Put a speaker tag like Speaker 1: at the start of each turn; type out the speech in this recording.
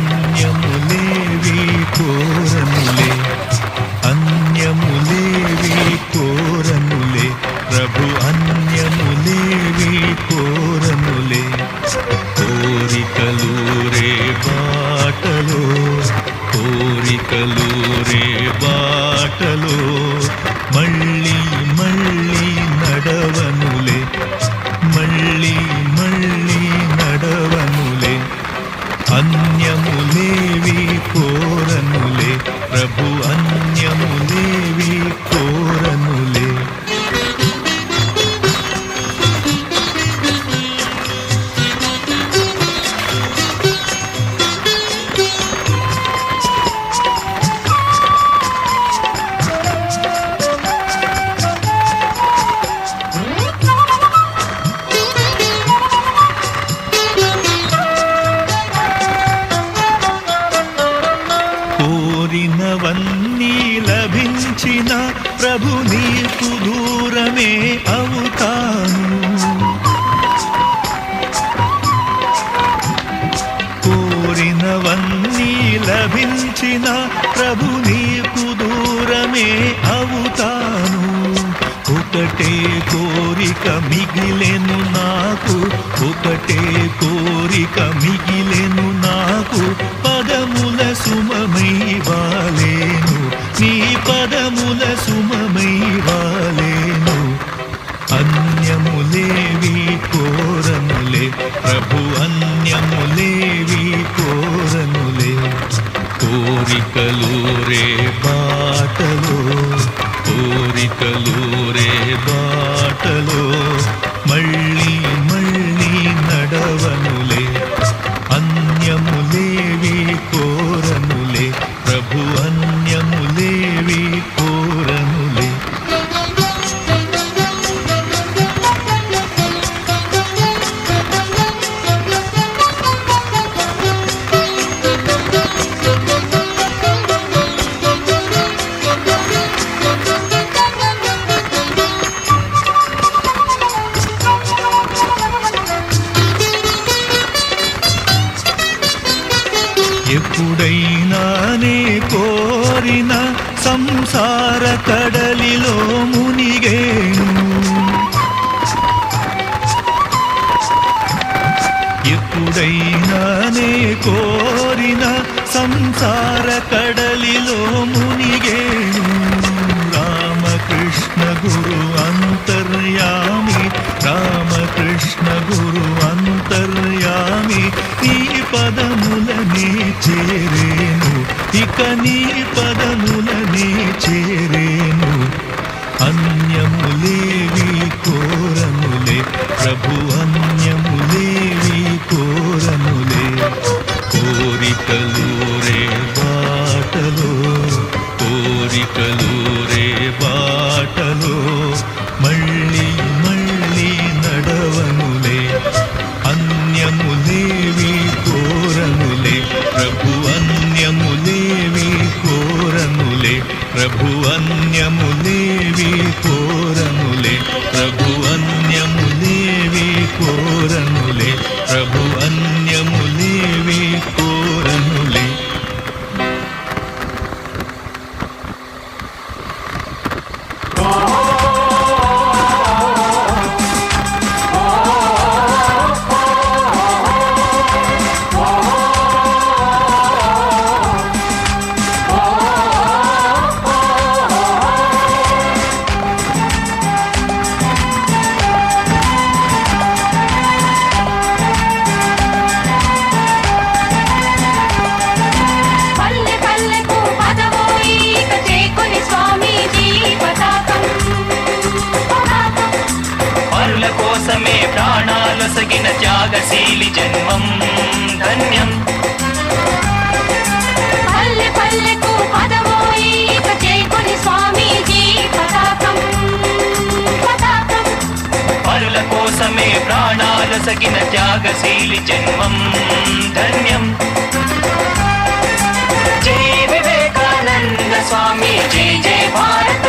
Speaker 1: అన్యములేవి కోరములే అన్యములేవి కోరములే ప్రభు అన్యములేవి కోరములే కోరికలు రే బాటలో కోరికలు రే లభించిన ప్రభు నీకు దూరమే అవుతాను కోరినవన్నీ లభించిన ప్రభు నీకు దూరమే అవుతాను ఒకటే కోరిక మిగిలెను నాకు ఒకటే కోరిక మిగిలెను నాకు నీ పదముల సుమమై వాలేను. అన్యములేవి కోరనులే. ప్రభు అన్యములేవి కోరనులే. కోరికలు రే బాటలో. కోరికలు రే బాటలో. సంసార కడలిలో మునిగేను. ఎప్పుడైనా నే కోరిన సంసార కడలిలో మునిగేను. రామకృష్ణ గురు అంతర్యామి రామకృష్ణ గురు అంతర్యామి ఈ పదములనే చేరేను. ఇక నీ పదములనే చేరేను. అన్యములేవి కోరములే. ప్రభు ప్రభు అన్యములేవి కోరనులే. ప్రభు అన్యములేవి కోరనులే. ప్రభు అన్య
Speaker 2: పొసగిన త్యాగశీలి జన్మం ధన్యం. కోసమే సగిన త్యాగశీలి జన్మం ధన్యం. జై వివేకానంద స్వామి జై జై భారత